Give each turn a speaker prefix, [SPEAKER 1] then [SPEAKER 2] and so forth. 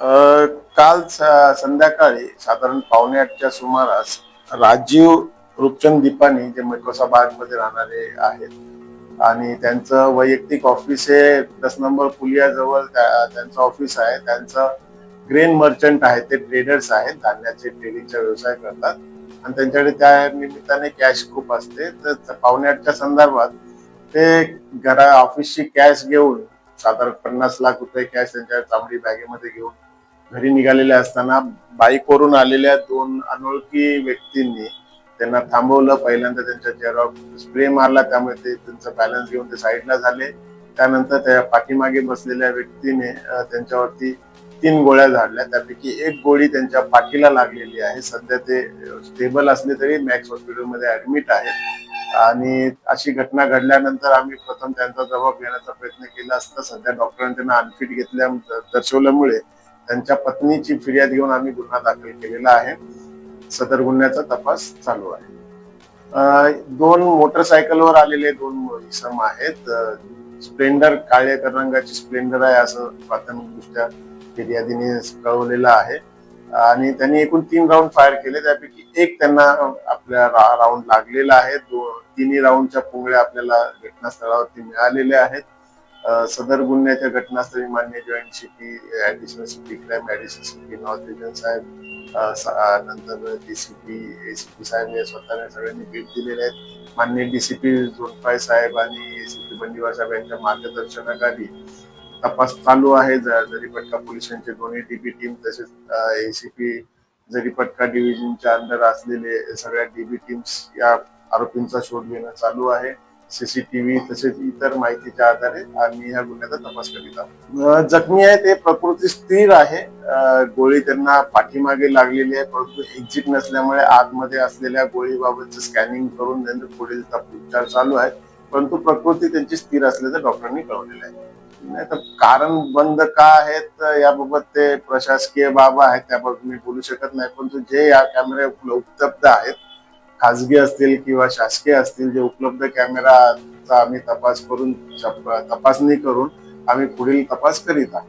[SPEAKER 1] काल संध्याकाळी साधारण पावणे आठच्या सुमारास राजीव रूपचंद दीपानी जे मेकोसा मध्ये राहणारे आहेत आणि त्यांचं वैयक्तिक ऑफिस आहे दस नंबर पुलिया जवळ त्यांचं ऑफिस आहे. त्यांचं ग्रेन मर्चंट आहे ते ट्रेडर्स आहेत धान्याचे ट्रेडिंगचा व्यवसाय करतात. आणि त्यांच्याकडे त्या निमित्ताने कॅश खूप असते. तर पावणे आठच्या संदर्भात ते घरा ऑफिसची कॅश घेऊन साधारण पन्नास लाख रुपये कॅश त्यांच्या चामडी बॅगेमध्ये घेऊन घरी निघालेले असताना बाईकवरून आलेल्या दोन अनोळखी व्यक्तींनी त्यांना थांबवलं. पहिल्यांदा त्यांच्या चेहऱ्यावर स्प्रे मारला. त्यामुळे ते त्यांचा बॅलन्स घेऊन ते साईडला झाले. त्यानंतर त्या पाठीमागे बसलेल्या व्यक्तीने त्यांच्यावरती तीन गोळ्या झाडल्या. त्यापैकी एक गोळी त्यांच्या पाठीला लागलेली आहे. सध्या ते स्टेबल असले तरी मॅक्स हॉस्पिटलमध्ये ऍडमिट आहेत. आणि अशी घटना घडल्यानंतर आम्ही प्रथम त्यांचा जबाब घेण्याचा प्रयत्न केला असता. सध्या डॉक्टरांनी त्यांना अनफिट घेतल्या दर्शवल्यामुळे त्यांच्या पत्नीची फिर्याद घेऊन आम्ही गुन्हा दाखल केलेला आहे. सदर गुन्ह्याचा तपास चालू आहे. दोन मोटरसायकलवर आलेले दोन इसम आहेत. स्प्लेंडर काळ्या रंगाची स्प्लेंडर आहे असं प्राथमिकदृष्ट्या फिर्यादीने कळवलेलं आहे. आणि त्यांनी एकूण तीन राऊंड फायर केले. त्यापैकी एक त्यांना आपल्या राऊंड लागलेला आहे. दो- तिन्ही राऊंडच्या पुंगळ्या आपल्याला घटनास्थळावरती मिळालेल्या आहेत. सदर गुन्ह्याच्या घटनास्थळी मान्य joint city additional city crime additional city north region साहेब नंतर डीसीपी एसीपी साहेब या स्वतःने सगळ्यांनी भेट दिलेले आहेत. मान्य डीसीपी जोनपाय साहेब आणि एसीपी बंडीवार साहेब यांच्या मार्गदर्शनाखाली तपास चालू आहे. ज- जरीपटका पोलिसांचे दोन्ही डीबी टीम तसेच एसीपी जरीपटका डिव्हिजनच्या अंडर असलेले सगळ्या डीबी टीम्स या आरोपींचा शोध घेणं चालू आहे. सीसीटीव्ही तसेच इतर माहितीच्या आधारे आम्ही ह्या गुन्ह्याचा तपास करीत आहोत. जखमी आहे ते प्रकृती स्थिर आहे. गोळी त्यांना पाठीमागे लागलेली आहे परंतु एक्झिट नसल्यामुळे आतमध्ये असलेल्या गोळीबाबतचं स्कॅनिंग करून त्यांचे पुढील उपचार चालू आहेत. परंतु प्रकृती त्यांची स्थिर असल्याचं डॉक्टरांनी कळवलेलं आहे. नाही तर कारण बंद का आहेत याबाबत ते प्रशासकीय बाब आहेत त्याबाबत मी बोलू शकत नाही परंतु जे या कॅमेरे उपलब्ध आहेत खाजगी असतील किंवा शासकीय असतील जे उपलब्ध कॅमेराचा आम्ही तपास करून तपासणी करून आम्ही पुढील तपास करीत आहोत.